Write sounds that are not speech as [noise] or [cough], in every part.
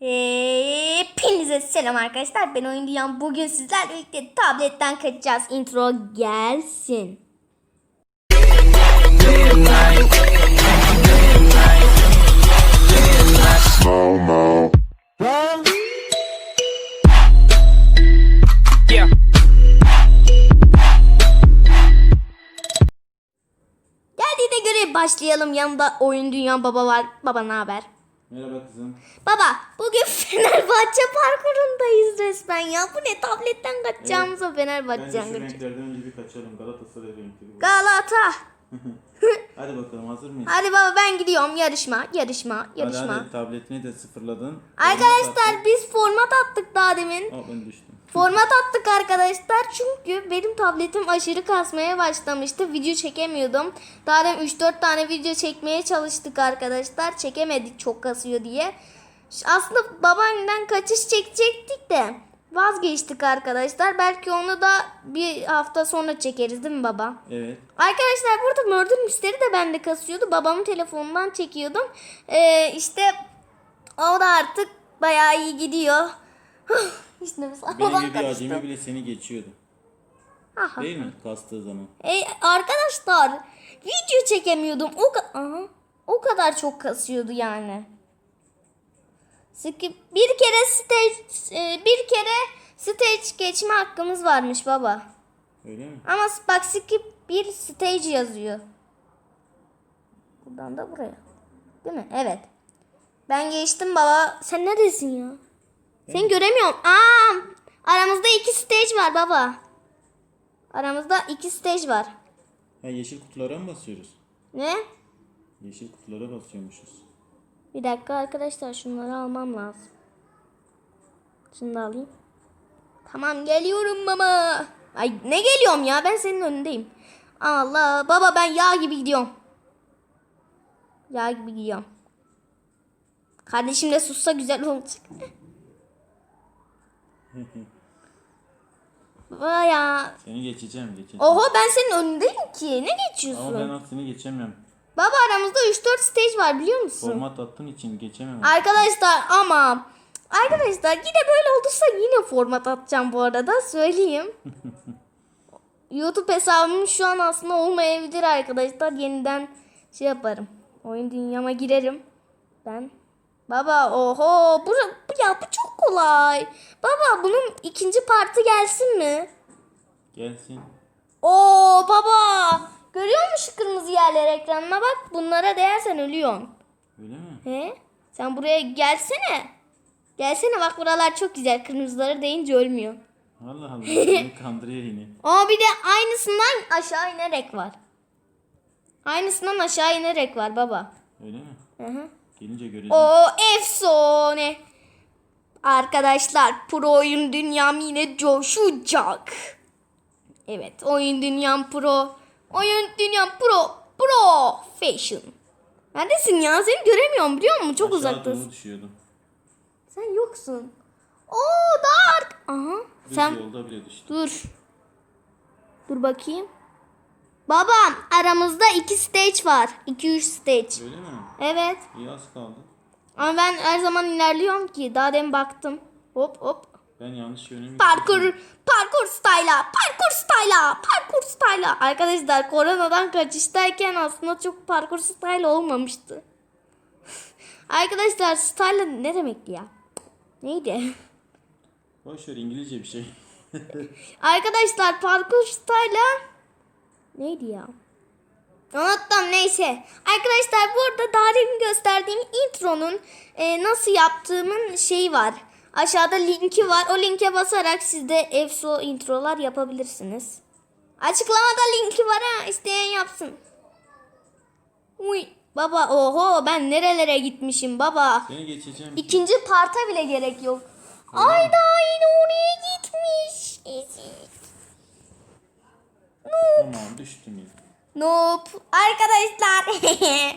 Hepinize selam arkadaşlar. Ben Oyun Dünyam. Bugün sizlerle birlikte tabletten kaçacağız. Intro gelsin. Geldiğine göre başlayalım. Yanımda Oyun Dünya baba var. Baba ne haber? Merhaba kızım. Baba bugün [laughs] Fenerbahçe parkurundayız resmen ya. Bu ne tabletten kaçacağımıza Bence Fenerbahçe'den şu kaçacağız. renklerden önce bir kaçalım. Galatasaray renkleri. bu. Galata. [laughs] Hadi bakalım hazır mıyız? Hadi baba ben gidiyorum. Yarışma, yarışma, Hadi yarışma. hadi tabletini de sıfırladın. Arkadaşlar biz format attık daha demin. Aa ben düştüm. Format attık arkadaşlar çünkü benim tabletim aşırı kasmaya başlamıştı. Video çekemiyordum. Daha demin 3-4 tane video çekmeye çalıştık arkadaşlar. Çekemedik çok kasıyor diye. Aslında babaannemden kaçış çekecektik de vazgeçtik arkadaşlar. Belki onu da bir hafta sonra çekeriz değil mi baba? Evet. Arkadaşlar burada Murder Mystery de bende kasıyordu. Babamın telefonundan çekiyordum. Ee, işte o da artık bayağı iyi gidiyor. Hiç nefes Benim almadan gibi karıştı. acemi bile seni geçiyordu. Aha. Değil mi? Kastığı zaman. Ey, arkadaşlar video çekemiyordum. O, ka- Aha, o kadar çok kasıyordu yani. Skip bir kere stage e, bir kere stage geçme hakkımız varmış baba. Öyle mi? Ama bak skip bir stage yazıyor. Buradan da buraya. Değil mi? Evet. Ben geçtim baba. Sen neredesin ya? Seni göremiyorum. Aa! Aramızda iki stage var baba. Aramızda iki stage var. Ha yeşil kutulara mı basıyoruz? Ne? Yeşil kutulara basıyormuşuz. Bir dakika arkadaşlar şunları almam lazım. Şunu da alayım. Tamam geliyorum baba. Ay ne geliyorum ya ben senin önündeyim. Allah baba ben yağ gibi gidiyorum. Yağ gibi gidiyorum. Kardeşim de sussa güzel olacak. [laughs] Baba ya. Seni geçeceğim geçeceğim. Oho ben senin önündeyim ki. Ne geçiyorsun? Ama ben artık seni geçemiyorum. Baba aramızda 3-4 stage var biliyor musun? Format attığın için geçemem. Arkadaşlar ama arkadaşlar yine böyle olursa yine format atacağım bu arada söyleyeyim. [laughs] YouTube hesabım şu an aslında olmayabilir arkadaşlar. Yeniden şey yaparım. Oyun dünyama girerim. Ben. Baba oho bu, bu ya bu çok kolay. Baba bunun ikinci partı gelsin mi? Gelsin. Oo baba. Görüyor musun şu kırmızı yerler ekranına bak. Bunlara değersen ölüyorsun. Öyle mi? He? Sen buraya gelsene. Gelsene bak buralar çok güzel. Kırmızıları deyince ölmüyor. Allah Allah. [laughs] Beni kandırıyor yine. Aa bir de aynısından aşağı inerek var. Aynısından aşağı inerek var baba. Öyle mi? Hı hı. Gelince göreceğim. O efsane. Arkadaşlar pro oyun dünyam yine coşacak. Evet oyun dünyam pro. Oyun dünyam pro. Pro fashion. Neredesin ya? Seni göremiyorum biliyor musun? Çok Aşağı uzaktasın. düşüyordum. Sen yoksun. Oo dark. Aha. Düz Sen yolda bile düştüm. dur. Dur bakayım. Babam aramızda iki stage var. 2-3 stage. Öyle mi? Evet. İyi az kaldı. Ama ben her zaman ilerliyorum ki. Daha demin baktım. Hop hop. Ben yanlış yöne mi Parkur, parkur style'a, parkur style'a, parkur style'a. Arkadaşlar koronadan kaçıştayken aslında çok parkur style olmamıştı. [laughs] Arkadaşlar style ne demekti ya? Neydi? Boş ver İngilizce bir şey. [laughs] Arkadaşlar parkur style'a neydi ya? Unuttum neyse. Arkadaşlar burada daha demin gösterdiğim intronun e, nasıl yaptığımın şeyi var. Aşağıda linki var. O linke basarak siz de EFSO introlar yapabilirsiniz. Açıklamada linki var ha. İsteyen yapsın. Uy. Baba oho ben nerelere gitmişim baba. Seni geçeceğim. İkinci parta bile gerek yok. Ay daha yine oraya gitmiş. Ya. Nope. Arkadaşlar. [laughs]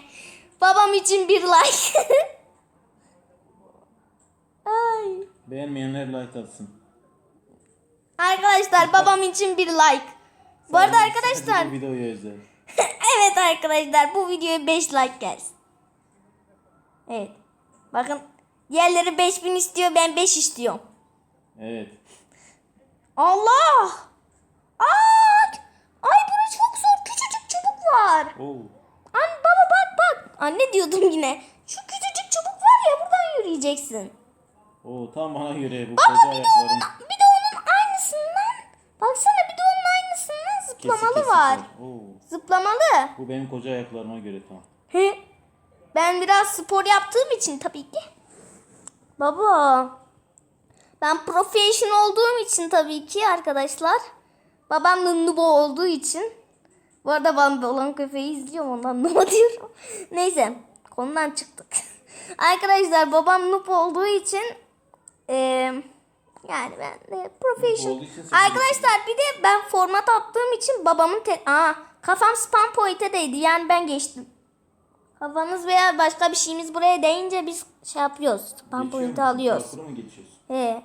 Babam için bir like. [laughs] Ay. Beğenmeyenler like atsın. Arkadaşlar babam için bir like. Bu arada Sadece- arkadaşlar. sadece videoya özel. evet arkadaşlar bu videoya 5 like gelsin. Evet. Bakın Diğerleri 5000 istiyor ben 5 istiyorum. Evet. Allah! Ay! Ay burası çok zor. Küçücük çubuk var. Oo. Anne baba bak bak. Anne diyordum yine. Şu küçücük çubuk var ya buradan yürüyeceksin. Oo tam bana göre bu koca de onun, bir de onun aynısından. Baksana bir de onun aynısından Kesik zıplamalı kesik var. Oo. Zıplamalı. Bu benim koca ayaklarıma göre tam. He. Ben biraz spor yaptığım için tabii ki. Baba. Ben professional olduğum için tabii ki arkadaşlar. Babam da nubo olduğu için. Bu arada ben olan köpeği izliyorum ondan nubo diyorum. [laughs] Neyse konudan çıktık. [laughs] arkadaşlar babam noob olduğu için eee, yani ben de professional. Arkadaşlar bir de ben format attığım için babamın te- Aa, kafam spam point'e değdi yani ben geçtim. Kafanız veya başka bir şeyimiz buraya değince biz şey yapıyoruz. Spam point'i alıyoruz. Mu geçiyorsun? He.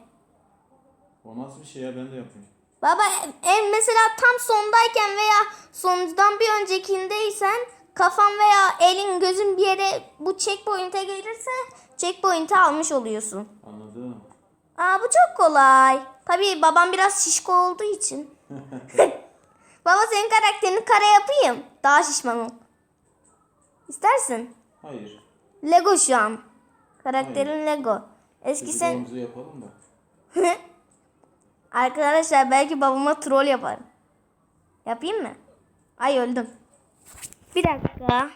O nasıl bir şey ya ben de yapıyorum. Baba en mesela tam sondayken veya sonuncudan bir öncekindeysen kafan veya elin gözün bir yere bu checkpoint'e gelirse checkpoint'i almış oluyorsun. Anladım. Aa bu çok kolay. Tabii babam biraz şişko olduğu için. [laughs] [laughs] Baba senin karakterini kare yapayım. Daha şişman ol. İstersin? Hayır. Lego şu an. Karakterin Lego. Eski sen... Çocuklarımızı yapalım da. [laughs] Arkadaşlar belki babama troll yaparım. Yapayım mı? Ay öldüm. Bir dakika.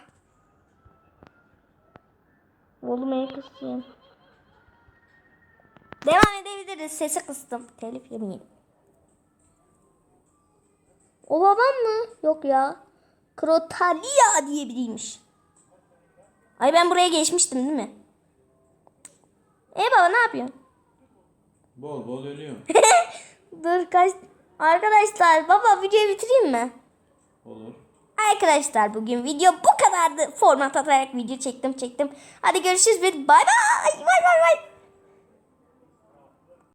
Oğlum en kısayım. Devam edebiliriz. Sesi kıstım. Telif yemeyelim. O babam mı? Yok ya. Krotalia diye biriymiş. Ay ben buraya geçmiştim değil mi? E baba ne yapıyorsun? Bol bol ölüyorum. [laughs] Dur kaç... Arkadaşlar baba videoyu bitireyim mi? Olur. Arkadaşlar bugün video bu kadardı. Format atarak video çektim çektim. Hadi görüşürüz bir bay bay. Bay bay bay.